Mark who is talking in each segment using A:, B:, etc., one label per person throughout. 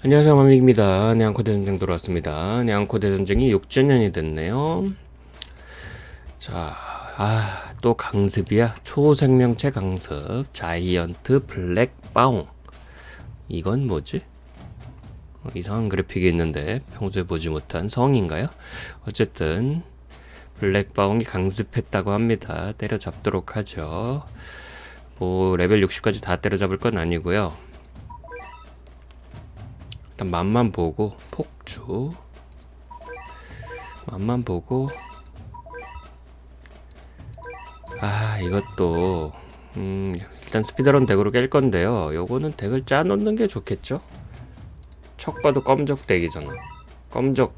A: 안녕하세요 마믹입니다. 냥코 대 전쟁 돌아왔습니다. 냥코 대 전쟁이 6주년이 됐네요. 자, 아, 또 강습이야. 초생명체 강습. 자이언트 블랙 바옹. 이건 뭐지? 어, 이상한 그래픽이 있는데 평소에 보지 못한 성인가요? 어쨌든 블랙 바옹이 강습했다고 합니다. 때려잡도록 하죠. 뭐 레벨 60까지 다 때려잡을 건 아니고요. 일단 맛만 보고 폭주. 맛만 보고. 아 이것도 음 일단 스피드런 덱으로 깰 건데요. 요거는 덱을 짜 놓는 게 좋겠죠? 척 봐도 검적 덱이잖아. 검적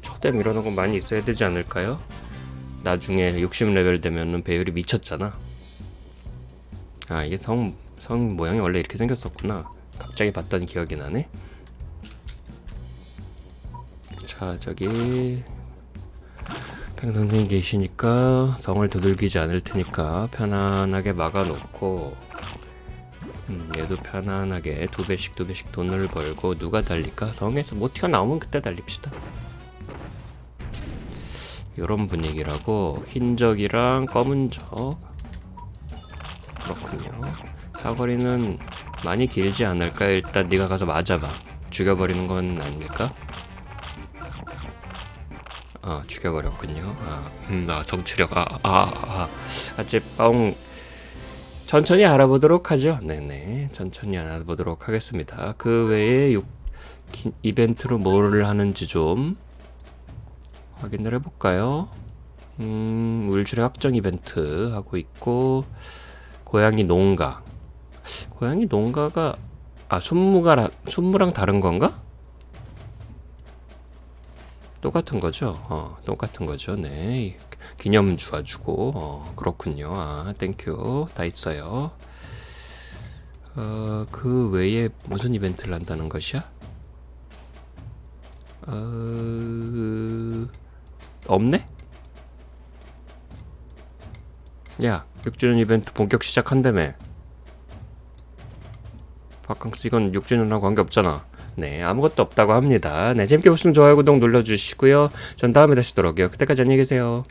A: 초댐 이러는 거 많이 있어야 되지 않을까요? 나중에 60레벨 되면은 배율이 미쳤잖아. 아 이게 성, 성 모양이 원래 이렇게 생겼었구나. 갑자기 봤던 기억이 나네 자 저기 팽 선생님 계시니까 성을 두들기지 않을 테니까 편안하게 막아놓고 음, 얘도 편안하게 두 배씩 두 배씩 돈을 벌고 누가 달릴까? 성에서 뭐 튀어나오면 그때 달립시다 요런 분위기라고 흰적이랑 검은 적 그렇군요 사거리는 많이 길지 않을까? 일단 네가 가서 맞아봐 죽여버리는 건 아닐까? 아 죽여버렸군요. 아, 음, 아 정체력 아, 아, 아, 아직 뻥 천천히 알아보도록 하죠. 네네, 천천히 알아보도록 하겠습니다. 그 외에 육, 기- 이벤트로 뭐를 하는지 좀 확인을 해볼까요? 음, 울줄의 확정 이벤트 하고 있고 고양이 농가. 고양이 농가가 아 순무가 순무랑 다른 건가? 똑같은 거죠? 어, 똑같은 거죠. 네. 기념 주어주고, 어, 그렇군요. 아, 땡큐. 다 있어요. 어, 그 외에 무슨 이벤트를 한다는 것이야? 어, 없네? 야, 6주년 이벤트 본격 시작한다며. 바캉스 이건 6주년하고 관계없잖아. 네, 아무것도 없다고 합니다. 네, 재밌게 보시면 좋아요, 구독 눌러주시고요. 전 다음에 다시 돌아올게요. 그때까지 안녕히 계세요.